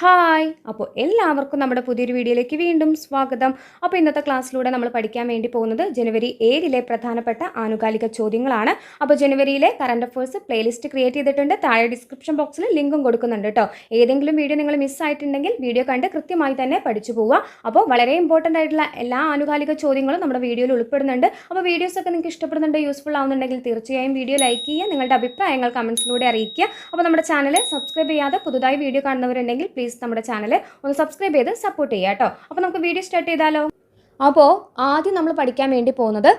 Hi. അപ്പോൾ എല്ലാവർക്കും നമ്മുടെ പുതിയൊരു വീഡിയോയിലേക്ക് വീണ്ടും സ്വാഗതം. അപ്പോൾ ഇന്നത്തെ ക്ലാസ്സിലൂടെ നമ്മൾ പഠിക്കാൻ വേണ്ടി പോകുന്നത് ജനുവരി ഏഴിലെ പ്രധാനപ്പെട്ട ആനുകാലിക ചോദ്യങ്ങളാണ്. അപ്പോൾ ജനുവരിയിലെ കറണ്ട് അഫേഴ്സ് പ്ലേലിസ്റ്റ് ക്രിയേറ്റ് ചെയ്തിട്ടുണ്ട്. താഴെ ഡിസ്ക്രിപ്ഷൻ ബോക്സിൽ ലിങ്കും കൊടുക്കുന്നുണ്ട് കേട്ടോ ഏതെങ്കിലും വീഡിയോ നിങ്ങൾ മിസ്സായിട്ടുണ്ടെങ്കിൽ വീഡിയോ കണ്ട് കൃത്യമായി തന്നെ പഠിച്ചു പോവുക. അപ്പോൾ വളരെ ഇമ്പോർട്ടന്റ് ആയിട്ടുള്ള എല്ലാ ആനുകാലിക ചോദ്യങ്ങളും നമ്മുടെ വീഡിയോയിൽ ഉൾപ്പെടുന്നുണ്ട്. അപ്പോൾ വീഡിയോസൊക്കെ നിങ്ങൾക്ക് ഇഷ്ടപ്പെടുന്നുണ്ട് യൂസ്ഫുൾ ആവുന്നുണ്ടെങ്കിൽ തീർച്ചയായും വീഡിയോ ലൈക്ക് ചെയ്യുക നിങ്ങളുടെ അഭിപ്രായങ്ങൾ കമൻസിലൂടെ അറിയിക്കുക. അപ്പോൾ നമ്മുടെ ചാനൽ സബ്സ്ക്രൈബ് ചെയ്യാതെ പുതുതായി വീഡിയോ കാണുന്നവരുണ്ടെങ്കിൽ പ്ലീസ് നമ്മുടെ ചാനൽ ഒന്ന് സബ്സ്ക്രൈബ് ചെയ്ത് സപ്പോർട്ട് ചെയ്യുക കേട്ടോ അപ്പോൾ നമുക്ക് വീഡിയോ സ്റ്റാർട്ട് ചെയ്താലോ. അപ്പോൾ ആദ്യം നമ്മൾ പഠിക്കാൻ വേണ്ടി പോകുന്നത്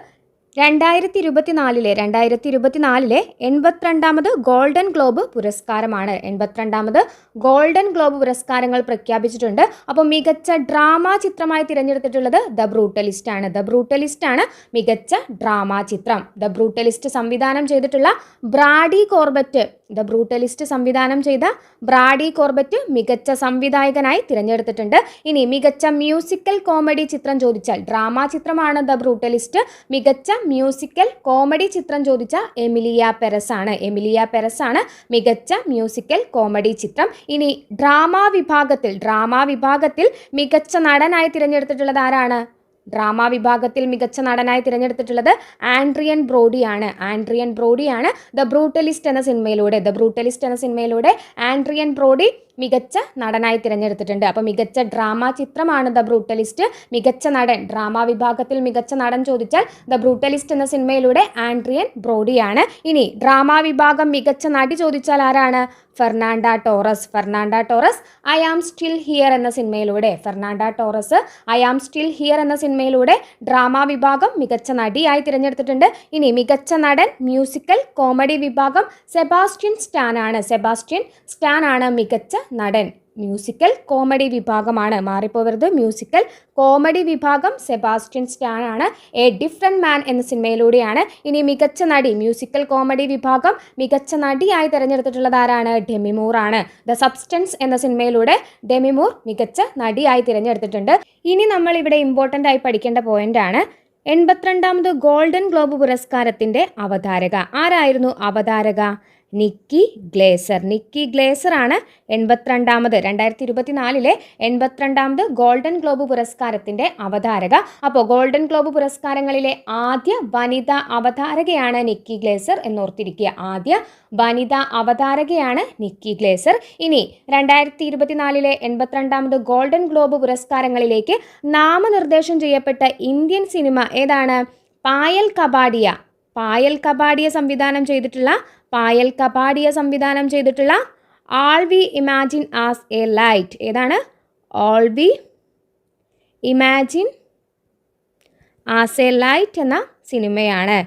രണ്ടായിരത്തി ഇരുപത്തിനാലിലെ രണ്ടായിരത്തി ഇരുപത്തിനാലിലെ എൺപത്തിരണ്ടാമത് ഗോൾഡൻ ഗ്ലോബ് പുരസ്കാരമാണ്. എൺപത്തിരണ്ടാമത് ഗോൾഡൻ ഗ്ലോബ് പുരസ്കാരങ്ങൾ പ്രഖ്യാപിച്ചിട്ടുണ്ട്. അപ്പോൾ മികച്ച ഡ്രാമ ചിത്രമായി തിരഞ്ഞെടുത്തിട്ടുള്ളത് ദ ബ്രൂട്ടലിസ്റ്റ് ആണ്. ദ ബ്രൂട്ടലിസ്റ്റ് ആണ് മികച്ച ഡ്രാമ ചിത്രം. ദ ബ്രൂട്ടലിസ്റ്റ് സംവിധാനം ചെയ്തിട്ടുള്ള ബ്രാഡി കോർബറ്റ് ദ ബ്രൂട്ടലിസ്റ്റ് സംവിധാനം ചെയ്ത ബ്രാഡി കോർബറ്റ് മികച്ച സംവിധായകനായി തിരഞ്ഞെടുത്തിട്ടുണ്ട്. ഇനി മികച്ച മ്യൂസിക്കൽ കോമഡി ചിത്രം ചോദിച്ചാൽ ഡ്രാമ ചിത്രമാണ് ദ ബ്രൂട്ടലിസ്റ്റ്. മികച്ച മ്യൂസിക്കൽ കോമഡി ചിത്രം ചോദിച്ച എമിലിയ പെരസ് ആണ് എമിലിയ പെരസ് ആണ് മികച്ച മ്യൂസിക്കൽ കോമഡി ചിത്രം. ഇനി ഡ്രാമ വിഭാഗത്തിൽ ഡ്രാമ വിഭാഗത്തിൽ മികച്ച നടനായി തിരഞ്ഞെടുത്തിട്ടുള്ളത് ആരാണ്? ഡ്രാമ വിഭാഗത്തിൽ മികച്ച നടനായി തിരഞ്ഞെടുത്തിട്ടുള്ളത് ആൻഡ്രിയൻ ബ്രോഡിയാണ്. ആൻഡ്രിയൻ ബ്രോഡിയാണ് ദ ബ്രൂട്ടലിസ്റ്റ് എന്ന സിനിമയിലൂടെ ദ ബ്രൂട്ടലിസ്റ്റ് എന്ന സിനിമയിലൂടെ ആൻഡ്രിയൻ ബ്രോഡി മികച്ച നടനായി തിരഞ്ഞെടുത്തിട്ടുണ്ട്. അപ്പോൾ മികച്ച ഡ്രാമ ചിത്രമാണ് ദ ബ്രൂട്ടലിസ്റ്റ്. മികച്ച നടൻ ഡ്രാമ വിഭാഗത്തിൽ മികച്ച നടൻ ചോദിച്ചാൽ ദ ബ്രൂട്ടലിസ്റ്റ് എന്ന സിനിമയിലൂടെ ആൻഡ്രിയൻ ബ്രോഡിയാണ്. ഇനി ഡ്രാമ വിഭാഗം മികച്ച നടി ചോദിച്ചാൽ ആരാണ്? Fernanda Torres. Fernanda Torres I am still here എന്ന സിനിമയിലൂടെ. Fernanda Torres I am still here എന്ന സിനിമയിലൂടെ ഡ്രാമ വിഭാഗം മികച്ച നടിയായി തിരഞ്ഞെടുത്തിട്ടുണ്ട്. ഇനി മികച്ച നടൻ മ്യൂസിക്കൽ കോമഡി വിഭാഗം സെബാസ്റ്റ്യൻ സ്റ്റാൻ ആണ് സെബാസ്റ്റ്യൻ സ്റ്റാൻ ആണ് മികച്ച നടൻ. മ്യൂസിക്കൽ കോമഡി വിഭാഗമാണ്. മാറിപ്പോവരുത്. മ്യൂസിക്കൽ കോമഡി വിഭാഗം സെബാസ്റ്റ്യൻ സ്റ്റാൻ ആണ്. എ ഡിഫറെന്റ് മാൻ എന്ന സിനിമയിലൂടെയാണ് ഇനി മികച്ച നടി മ്യൂസിക്കൽ കോമഡി വിഭാഗം മികച്ച നടിയായി തിരഞ്ഞെടുത്തിട്ടുള്ളത് ആരാണ്? ഡെമിമൂർ ആണ്. ദ സബ്സ്റ്റൻസ് എന്ന സിനിമയിലൂടെ ഡെമിമൂർ മികച്ച നടിയായി തിരഞ്ഞെടുത്തിട്ടുണ്ട്. ഇനി നമ്മൾ ഇവിടെ ഇമ്പോർട്ടന്റ് ആയി പഠിക്കേണ്ട പോയിന്റ് ആണ്. എൺപത്തിരണ്ടാമത് ഗോൾഡൻ ഗ്ലോബ് പുരസ്കാരത്തിന്റെ അവതാരക. ആരായിരുന്നു അവതാരക? നിക്കി ഗ്ലേസർ നിക്കി ഗ്ലേസർ ആണ് എൺപത്തിരണ്ടാമത് രണ്ടായിരത്തി ഇരുപത്തിനാലിലെ എൺപത്തിരണ്ടാമത് ഗോൾഡൻ ഗ്ലോബ് പുരസ്കാരത്തിന്റെ അവതാരക. അപ്പോൾ ഗോൾഡൻ ഗ്ലോബ് പുരസ്കാരങ്ങളിലെ ആദ്യ വനിതാ അവതാരകയാണ് നിക്കി ഗ്ലേസർ എന്നോർത്തിരിക്കുക. ആദ്യ വനിതാ അവതാരകയാണ് നിക്കി ഗ്ലേസർ ഇനി രണ്ടായിരത്തി ഇരുപത്തിനാലിലെ എൺപത്തിരണ്ടാമത് ഗോൾഡൻ ഗ്ലോബ് പുരസ്കാരങ്ങളിലേക്ക് നാമനിർദ്ദേശം ചെയ്യപ്പെട്ട ഇന്ത്യൻ സിനിമ ഏതാണ്? പായൽ കബാഡിയ. പായൽ കപാടിയ സംവിധാനം ചെയ്തിട്ടുള്ള പായൽ കപാടിയ സംവിധാനം ചെയ്തിട്ടുള്ള all we imagine as a light ഏതാണ്? All we imagine as a light എന്ന സിനിമയാണ്.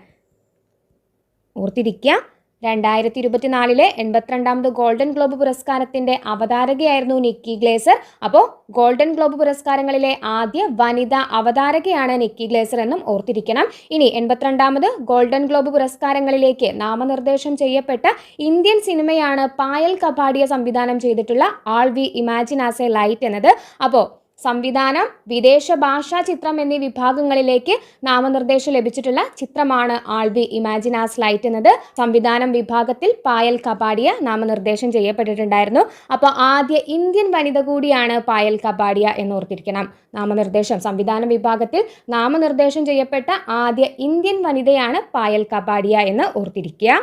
ഓർത്തിരിക്കുക രണ്ടായിരത്തി ഇരുപത്തിനാലിലെ എൺപത്തിരണ്ടാമത് ഗോൾഡൻ ഗ്ലോബ് പുരസ്കാരത്തിന്റെ അവതാരകയായിരുന്നു നിക്കി ഗ്ലേസർ. അപ്പോൾ ഗോൾഡൻ ഗ്ലോബ് പുരസ്കാരങ്ങളിലെ ആദ്യ വനിതാ അവതാരകയാണ് നിക്കി ഗ്ലേസർ എന്നും ഓർത്തിരിക്കണം. ഇനി എൺപത്തിരണ്ടാമത് ഗോൾഡൻ ഗ്ലോബ് പുരസ്കാരങ്ങളിലേക്ക് നാമനിർദ്ദേശം ചെയ്യപ്പെട്ട ഇന്ത്യൻ സിനിമയാണ് പായൽ കപാടിയ സംവിധാനം ചെയ്തിട്ടുള്ള all we imagine as A ലൈറ്റ് എന്നത്. അപ്പോൾ സംവിധാനം വിദേശ ഭാഷാ ചിത്രം എന്നീ വിഭാഗങ്ങളിലേക്ക് നാമനിർദ്ദേശം ലഭിച്ചിട്ടുള്ള ചിത്രമാണ് ആൾവി ഇമാജിനാസ് ലൈറ്റ് എന്നത്. സംവിധാനം വിഭാഗത്തിൽ പായൽ കപാടിയ നാമനിർദ്ദേശം ചെയ്യപ്പെട്ടിട്ടുണ്ടായിരുന്നു. അപ്പോൾ ആദ്യ ഇന്ത്യൻ വനിത കൂടിയാണ് പായൽ കപാടിയ എന്ന് ഓർത്തിരിക്കണം നാമനിർദ്ദേശം സംവിധാന വിഭാഗത്തിൽ നാമനിർദ്ദേശം ചെയ്യപ്പെട്ട ആദ്യ ഇന്ത്യൻ വനിതയാണ് പായൽ കപാടിയ എന്ന് ഓർത്തിരിക്കുക.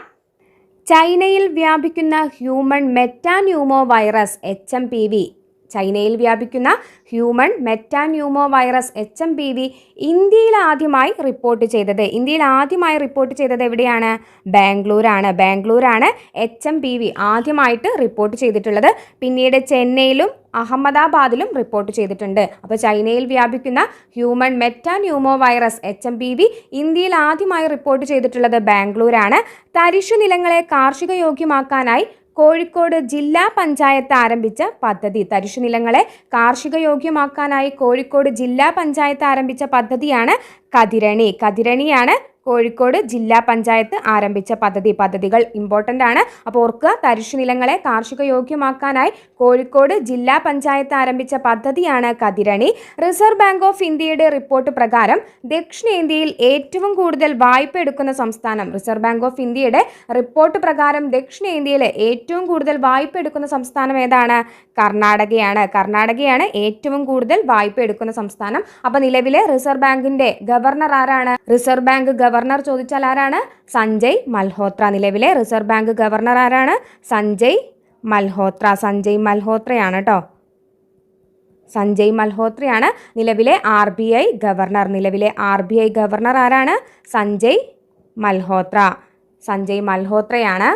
ചൈനയിൽ വ്യാപിക്കുന്ന human metapneumovirus H M P V. ചൈനയിൽ വ്യാപിക്കുന്ന human metapneumovirus H M P V ഇന്ത്യയിൽ ആദ്യമായി റിപ്പോർട്ട് ചെയ്തത്. ഇന്ത്യയിൽ ആദ്യമായി റിപ്പോർട്ട് ചെയ്തത് എവിടെയാണ്? ബാംഗ്ലൂരാണ്. ബാംഗ്ലൂരാണ് എച്ച് എം പി വി ആദ്യമായിട്ട് റിപ്പോർട്ട് ചെയ്തിട്ടുള്ളത്. പിന്നീട് ചെന്നൈയിലും അഹമ്മദാബാദിലും റിപ്പോർട്ട് ചെയ്തിട്ടുണ്ട്. അപ്പോൾ ചൈനയിൽ വ്യാപിക്കുന്ന human metapneumo virus H M P V ഇന്ത്യയിൽ ആദ്യമായി റിപ്പോർട്ട് ചെയ്തിട്ടുള്ളത് ബാംഗ്ലൂരാണ്. തരിശു നിലങ്ങളെ കാർഷിക യോഗ്യമാക്കാനായി കോഴിക്കോട് ജില്ലാ പഞ്ചായത്ത് ആരംഭിച്ച പദ്ധതി. തരിശുനിലങ്ങളെ കാർഷിക യോഗ്യമാക്കാനായി കോഴിക്കോട് ജില്ലാ പഞ്ചായത്ത് ആരംഭിച്ച പദ്ധതിയാണ് കതിരണി. കതിരണിയാണ് കോഴിക്കോട് ജില്ലാ പഞ്ചായത്ത് ആരംഭിച്ച പദ്ധതി. പദ്ധതികൾ ഇമ്പോർട്ടന്റ് ആണ്. അപ്പോൾ ഓർക്കുക തരിശുനിലങ്ങളെ കാർഷിക യോഗ്യമാക്കാനായി കോഴിക്കോട് ജില്ലാ പഞ്ചായത്ത് ആരംഭിച്ച പദ്ധതിയാണ് കതിരണി. റിസർവ് ബാങ്ക് ഓഫ് ഇന്ത്യയുടെ റിപ്പോർട്ട് പ്രകാരം ദക്ഷിണേന്ത്യയിൽ ഏറ്റവും കൂടുതൽ വായ്പ എടുക്കുന്ന സംസ്ഥാനം റിസർവ് ബാങ്ക് ഓഫ് ഇന്ത്യയുടെ. റിപ്പോർട്ട് പ്രകാരം ദക്ഷിണേന്ത്യയിലെ ഏറ്റവും കൂടുതൽ വായ്പ എടുക്കുന്ന സംസ്ഥാനം ഏതാണ്? കർണാടകയാണ്. കർണാടകയാണ് ഏറ്റവും കൂടുതൽ വായ്പ എടുക്കുന്ന സംസ്ഥാനം. അപ്പോൾ നിലവിലെ റിസർവ് ബാങ്കിന്റെ ഗവർണർ ആരാണ്? റിസർവ് ബാങ്ക് ഗവർണർ ചോദിച്ചാൽ ആരാണ്? സഞ്ജയ് മൽഹോത്ര. നിലവിലെ റിസർവ് ബാങ്ക് ഗവർണർ ആരാണ്? സഞ്ജയ് മൽഹോത്ര. സഞ്ജയ് മൽഹോത്രയാണ് കേട്ടോ സഞ്ജയ് മൽഹോത്രയാണ് നിലവിലെ ആർ ബി ഐ ഗവർണർ. നിലവിലെ ആർ ബി ഐ ഗവർണർ ആരാണ്? സഞ്ജയ് മൽഹോത്ര. സഞ്ജയ് മൽഹോത്രയാണ്.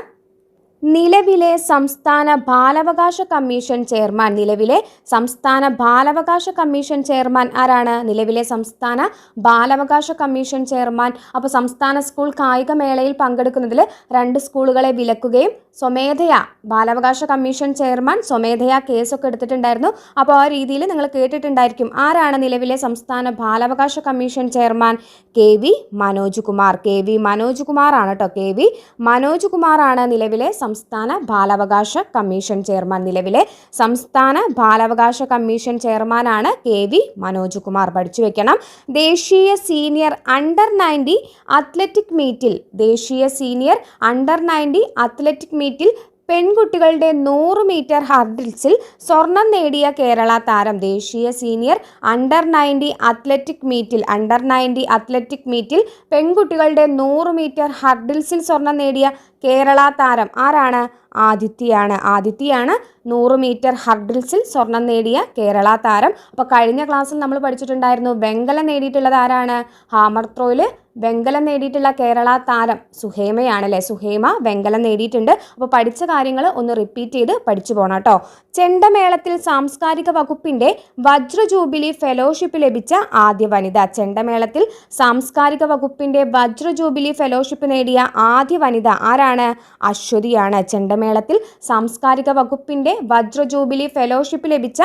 നിലവിലെ സംസ്ഥാന ബാലാവകാശ കമ്മീഷൻ ചെയർമാൻ. നിലവിലെ സംസ്ഥാന ബാലാവകാശ കമ്മീഷൻ ചെയർമാൻ ആരാണ്? നിലവിലെ സംസ്ഥാന ബാലാവകാശ കമ്മീഷൻ ചെയർമാൻ. അപ്പോൾ സംസ്ഥാന സ്കൂൾ കായിക മേളയിൽ പങ്കെടുക്കുന്നതിൽ രണ്ട് സ്കൂളുകളെ വിലക്കുകയും സ്വമേധയാ ബാലാവകാശ കമ്മീഷൻ ചെയർമാൻ സ്വമേധയാ കേസൊക്കെ എടുത്തിട്ടുണ്ടായിരുന്നു. അപ്പോൾ ആ രീതിയിൽ നിങ്ങൾ കേട്ടിട്ടുണ്ടായിരിക്കും. ആരാണ് നിലവിലെ സംസ്ഥാന ബാലാവകാശ commission chairman? K V Manoj Kumar. K V Manoj കുമാറാണ് കേട്ടോ കെ വി മനോജ് കുമാറാണ് നിലവിലെ സംസ്ഥാന ബാലാവകാശ കമ്മീഷൻ ചെയർമാൻ നിലവിലെ സംസ്ഥാന ബാലാവകാശ കമ്മീഷൻ ചെയർമാനാണ് കെ വി മനോജ് കുമാർ. പഠിച്ചു വെക്കണം ദേശീയ സീനിയർ അണ്ടർ നയന്റി അത്ലറ്റിക് മീറ്റിൽ ദേശീയ സീനിയർ അണ്ടർ നയന്റി അത്ലറ്റിക് മീറ്റിൽ പെൺകുട്ടികളുടെ നൂറ് മീറ്റർ ഹർഡിൽസിൽ സ്വർണം നേടിയ കേരള താരം ദേശീയ സീനിയർ അണ്ടർ നയന്റി അത്ലറ്റിക് മീറ്റിൽ അണ്ടർ നയന്റി അത്ലറ്റിക് മീറ്റിൽ പെൺകുട്ടികളുടെ നൂറ് മീറ്റർ ഹർഡിൽസിൽ സ്വർണം നേടിയ കേരള താരം ആരാണ്? ആദിത്യയാണ്. ആദിത്യയാണ് നൂറ് മീറ്റർ ഹർഡിൽസിൽ സ്വർണം നേടിയ കേരള താരം. അപ്പോൾ കഴിഞ്ഞ ക്ലാസ്സിൽ നമ്മൾ പഠിച്ചിട്ടുണ്ടായിരുന്നു വെങ്കലം നേടിയിട്ടുള്ളത് ആരാണ്? ഹാമർ ത്രോയിൽ വെങ്കലം നേടിയിട്ടുള്ള കേരള താരം സുഹേമയാണ് അല്ലേ സുഹേമ വെങ്കലം നേടിയിട്ടുണ്ട്. അപ്പോൾ പഠിച്ച കാര്യങ്ങൾ ഒന്ന് റിപ്പീറ്റ് ചെയ്ത് പഠിച്ചു പോകണം കേട്ടോ. ചെണ്ടമേളത്തിൽ സാംസ്കാരിക വകുപ്പിന്റെ വജ്ര ജൂബിലി ഫെലോഷിപ്പ് ലഭിച്ച ആദ്യ വനിത. ചെണ്ടമേളത്തിൽ സാംസ്കാരിക വകുപ്പിന്റെ വജ്ര ജൂബിലി ഫെലോഷിപ്പ് നേടിയ ആദ്യ വനിത ആരാണ്? അശ്വതിയാണ്. ചെണ്ടമേളത്തിൽ സാംസ്കാരിക വകുപ്പിന്റെ വജ്ര ജൂബിലി ഫെലോഷിപ്പ് ലഭിച്ച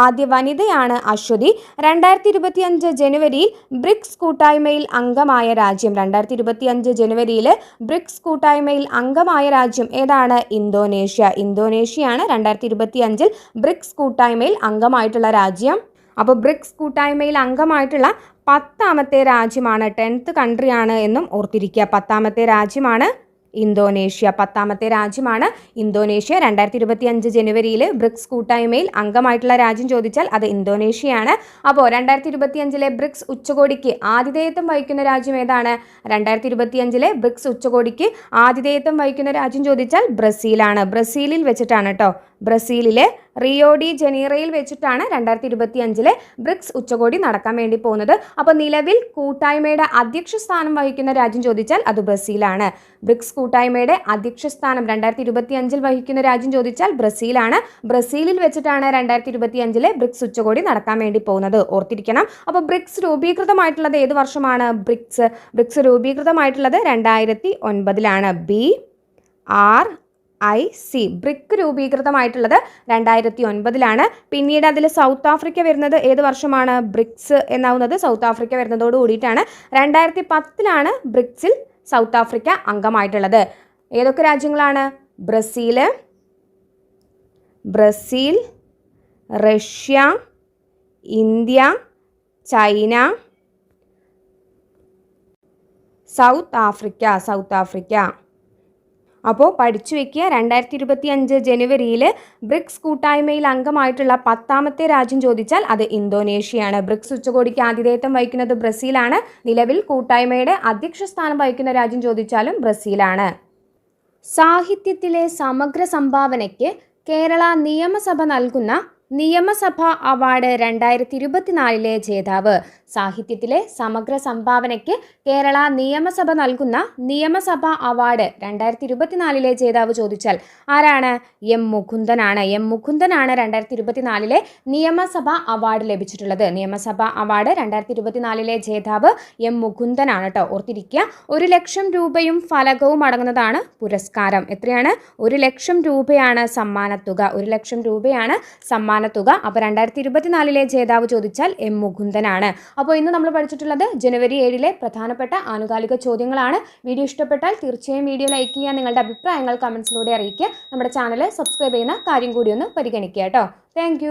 ആദ്യ വനിതയാണ് അശ്വതി. രണ്ടായിരത്തി ഇരുപത്തി അഞ്ച് ജനുവരിയിൽ ബ്രിക്സ് കൂട്ടായ്മയിൽ അംഗമായ രാജ്യം. രണ്ടായിരത്തി ഇരുപത്തി അഞ്ച് ജനുവരിയിൽ ബ്രിക്സ് കൂട്ടായ്മയിൽ അംഗമായ രാജ്യം ഏതാണ്? ഇന്തോനേഷ്യ. ഇന്തോനേഷ്യയാണ് രണ്ടായിരത്തി ഇരുപത്തി അഞ്ചിൽ ബ്രിക്സ് കൂട്ടായ്മയിൽ അംഗമായിട്ടുള്ള രാജ്യം. അപ്പോൾ ബ്രിക്സ് കൂട്ടായ്മയിൽ അംഗമായിട്ടുള്ള പത്താമത്തെ രാജ്യമാണ് ടെൻത്ത് കൺട്രിയാണ് എന്നും ഓർത്തിരിക്കുക. പത്താമത്തെ രാജ്യമാണ് ഇന്തോനേഷ്യ പത്താമത്തെ രാജ്യമാണ്. ഇന്തോനേഷ്യ രണ്ടായിരത്തി ഇരുപത്തി അഞ്ച് ജനുവരിയിൽ ബ്രിക്സ് കൂട്ടായ്മയിൽ അംഗമായിട്ടുള്ള രാജ്യം ചോദിച്ചാൽ അത് ഇന്തോനേഷ്യയാണ്. അപ്പോൾ രണ്ടായിരത്തി ഇരുപത്തി അഞ്ചിലെ ബ്രിക്സ് ഉച്ചകോടിക്ക് ആതിഥേയത്വം വഹിക്കുന്ന രാജ്യം ഏതാണ്? രണ്ടായിരത്തി ഇരുപത്തി അഞ്ചിലെ ബ്രിക്സ് ഉച്ചകോടിക്ക് ആതിഥേയത്വം വഹിക്കുന്ന രാജ്യം ചോദിച്ചാൽ ബ്രസീലാണ്. ബ്രസീലിൽ വെച്ചിട്ടാണ് കേട്ടോ ബ്രസീലിലെ റിയോ ഡി ജനീറയിൽ വെച്ചിട്ടാണ് രണ്ടായിരത്തി ഇരുപത്തി അഞ്ചിലെ ബ്രിക്സ് ഉച്ചകോടി നടക്കാൻ വേണ്ടി പോകുന്നത്. അപ്പോൾ നിലവിൽ കൂട്ടായ്മയുടെ അധ്യക്ഷ സ്ഥാനം വഹിക്കുന്ന രാജ്യം ചോദിച്ചാൽ അത് ബ്രസീലാണ്. ബ്രിക്സ് കൂട്ടായ്മയുടെ അധ്യക്ഷ സ്ഥാനം രണ്ടായിരത്തി ഇരുപത്തി അഞ്ചിൽ വഹിക്കുന്ന രാജ്യം ചോദിച്ചാൽ ബ്രസീലാണ്. ബ്രസീലിൽ വെച്ചിട്ടാണ് രണ്ടായിരത്തി ഇരുപത്തി അഞ്ചിലെ ബ്രിക്സ് ഉച്ചകോടി നടക്കാൻ വേണ്ടി പോകുന്നത്. ഓർത്തിരിക്കണം. അപ്പോൾ ബ്രിക്സ് രൂപീകൃതമായിട്ടുള്ളത് ഏത് വർഷമാണ്? ബ്രിക്സ് ബ്രിക്സ് രൂപീകൃതമായിട്ടുള്ളത് രണ്ടായിരത്തി ഒൻപതിലാണ് B R I C. BRIC രൂപീകൃതമായിട്ടുള്ളത് രണ്ടായിരത്തി ഒൻപതിലാണ് പിന്നീട് അതിൽ സൗത്ത് ആഫ്രിക്ക വരുന്നത് ഏത് വർഷമാണ്? ബ്രിക്സ് എന്നാവുന്നത് സൗത്ത് ആഫ്രിക്ക വരുന്നതോട് കൂടിയിട്ടാണ്. രണ്ടായിരത്തി പത്തിലാണ് ബ്രിക്സിൽ സൗത്ത് ആഫ്രിക്ക അംഗമായിട്ടുള്ളത്. ഏതൊക്കെ രാജ്യങ്ങളാണ്? Brazil Brazil Russia India China South Africa South Africa. അപ്പോൾ പഠിച്ചു വെക്കുക രണ്ടായിരത്തി ഇരുപത്തി അഞ്ച് ജനുവരിയിൽ ബ്രിക്സ് കൂട്ടായ്മയിൽ അംഗമായിട്ടുള്ള പത്താമത്തെ രാജ്യം ചോദിച്ചാൽ അത് ഇന്തോനേഷ്യയാണ്. ബ്രിക്സ് ഉച്ചകോടിക്ക് ആതിഥേയത്വം വഹിക്കുന്നത് ബ്രസീലാണ്. നിലവിൽ കൂട്ടായ്മയുടെ അധ്യക്ഷ സ്ഥാനം വഹിക്കുന്ന രാജ്യം ചോദിച്ചാലും ബ്രസീലാണ്. സാഹിത്യത്തിലെ സമഗ്ര സംഭാവനയ്ക്ക് കേരള നിയമസഭ നൽകുന്ന നിയമസഭ അവാർഡ് രണ്ടായിരത്തി ഇരുപത്തിനാലിലെ ജേതാവ്. സാഹിത്യത്തിലെ സമഗ്ര സംഭാവനയ്ക്ക് കേരള നിയമസഭ നൽകുന്ന നിയമസഭ അവാർഡ് രണ്ടായിരത്തി ഇരുപത്തിനാലിലെ ജേതാവ് ചോദിച്ചാൽ ആരാണ്? എം മുകുന്ദനാണ്. എം മുകുന്ദനാണ് രണ്ടായിരത്തി ഇരുപത്തിനാലിലെ നിയമസഭ അവാർഡ് ലഭിച്ചിട്ടുള്ളത്. നിയമസഭ അവാർഡ് രണ്ടായിരത്തി ഇരുപത്തിനാലിലെ ജേതാവ് എം മുകുന്ദനാണ് കേട്ടോ. ഓർത്തിരിക്കുക ഒരു ലക്ഷം രൂപയും ഫലകവും അടങ്ങുന്നതാണ് പുരസ്കാരം. എത്രയാണ്? ഒരു ലക്ഷം രൂപയാണ് സമ്മാനത്തുക. ഒരു ലക്ഷം രൂപയാണ് സമ്മാനത്തുക അപ്പോൾ രണ്ടായിരത്തി ഇരുപത്തിനാലിലെ ജേതാവ് ചോദിച്ചാൽ എം മുകുന്ദനാണ്. അപ്പോൾ ഇന്ന് നമ്മൾ പഠിച്ചിട്ടുള്ളത് ജനുവരി ഏഴിലെ പ്രധാനപ്പെട്ട ആനുകാലിക ചോദ്യങ്ങളാണ്. വീഡിയോ ഇഷ്ടപ്പെട്ടാൽ തീർച്ചയായും വീഡിയോ ലൈക്ക് ചെയ്യുക നിങ്ങളുടെ അഭിപ്രായങ്ങൾ കമൻസിലൂടെ അറിയിക്കുക. നമ്മുടെ ചാനൽ സബ്സ്ക്രൈബ് ചെയ്യുന്ന കാര്യം കൂടി ഒന്ന് പരിഗണിക്കുക കേട്ടോ. താങ്ക്